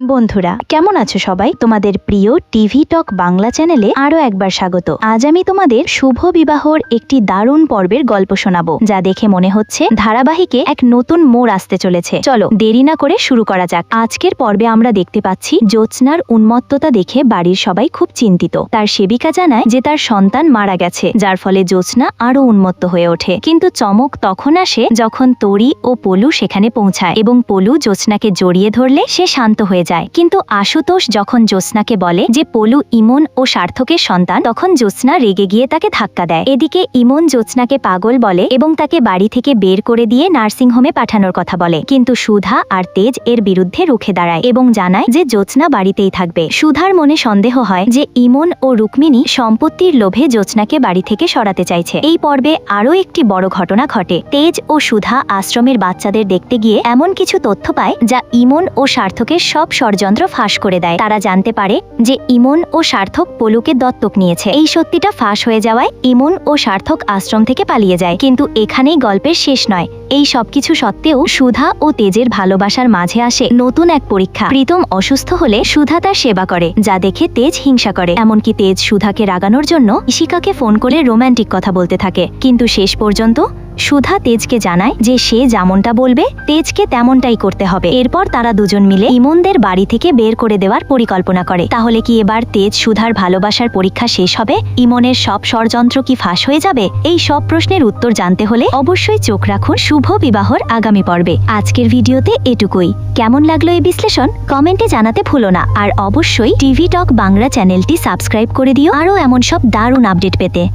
বন্ধুরা, কেমন আছো সবাই? তোমাদের প্রিয় টিভি টক বাংলা চ্যানেলে আরও একবার স্বাগত। আজ আমি তোমাদের শুভ বিবাহর একটি দারুণ পর্বের গল্প শোনাবো, যা দেখে মনে হচ্ছে ধারাবাহিকে এক নতুন মোড় আসতে চলেছে। চলো, দেরি না করে শুরু করা যাক। আজকের পর্বে আমরা দেখতে পাচ্ছি জ্যোৎস্নার উন্মত্ততা দেখে বাড়ির সবাই খুব চিন্তিত। তার সেবিকা জানায় যে তার সন্তান মারা গেছে, যার ফলে জ্যোৎস্না আরও উন্মত্ত হয়ে ওঠে। কিন্তু চমক তখন আসে যখন তরি ও পলু সেখানে পৌঁছায় এবং পলু জ্যোৎস্নাকে জড়িয়ে ধরলে সে শান্ত হয়ে যায়। কিন্তু আশুতোষ যখন জ্যোৎস্নাকে বলে যে পলু ইমন ও সার্থকের সন্তান, তখন জ্যোৎস্না রেগে গিয়ে তাকে ধাক্কা দেয়। এদিকে ইমন জ্যোৎস্নাকে পাগল বলে এবং তাকে বাড়ি থেকে বের করে দিয়ে নার্সিংহোমে পাঠানোর কথা বলে। কিন্তু সুধা আর তেজ এর বিরুদ্ধে রুখে দাঁড়ায় এবং জানায় যে জ্যোৎস্না বাড়িতেই থাকবে। সুধার মনে সন্দেহ হয় যে ইমন ও রুক্মিণী সম্পত্তির লোভে জ্যোৎস্নাকে বাড়ি থেকে সরাতে চাইছে। এই পর্বে আরও একটি বড় ঘটনা ঘটে। তেজ ও সুধা আশ্রমের বাচ্চাদের দেখতে গিয়ে এমন কিছু তথ্য পায় যা ইমন ও সার্থকের সব ষড়যন্ত্র ফাঁস করে দেয়। তারা জানতে পারে যে ইমন ও সার্থক পলুকে দত্তক নিয়েছে। এই সত্যিটা ফাঁস হয়ে যাওয়ায় ইমন ও সার্থক আশ্রম থেকে পালিয়ে যায়। কিন্তু এখানেই গল্পের শেষ নয়। এই সবকিছু সত্ত্বেও সুধা ও তেজের ভালোবাসার মাঝে আসে নতুন এক পরীক্ষা। প্রীতম অসুস্থ হলে সুধা তার সেবা করে, যা দেখে তেজ হিংসা করে। এমনকি তেজ সুধাকে রাগানোর জন্য ইশিকাকে ফোন করে রোম্যান্টিক কথা বলতে থাকে। কিন্তু শেষ পর্যন্ত সুধা তেজকে জানায় যে সে যেমনটা বলবে, তেজকে তেমনটাই করতে হবে। এরপর তারা দুজন মিলে ইমনদের বাড়ি থেকে বের করে দেওয়ার পরিকল্পনা করে। তাহলে কি এবার তেজ সুধার ভালোবাসার পরীক্ষা শেষ হবে? ইমনের সব ষড়যন্ত্র কি ফাঁস হয়ে যাবে? এই সব প্রশ্নের উত্তর জানতে হলে অবশ্যই চোখ রাখুন শুভ বিবাহর আগামী পর্বে। আজকের ভিডিওতে এটুকুই। কেমন লাগল এই বিশ্লেষণ? কমেন্টে জানাতে ভুলো না। আর অবশ্যই টিভি টক বাংলা চ্যানেলটি সাবস্ক্রাইব করে দিও। আরও এমন সব দারুণ আপডেট পেতে।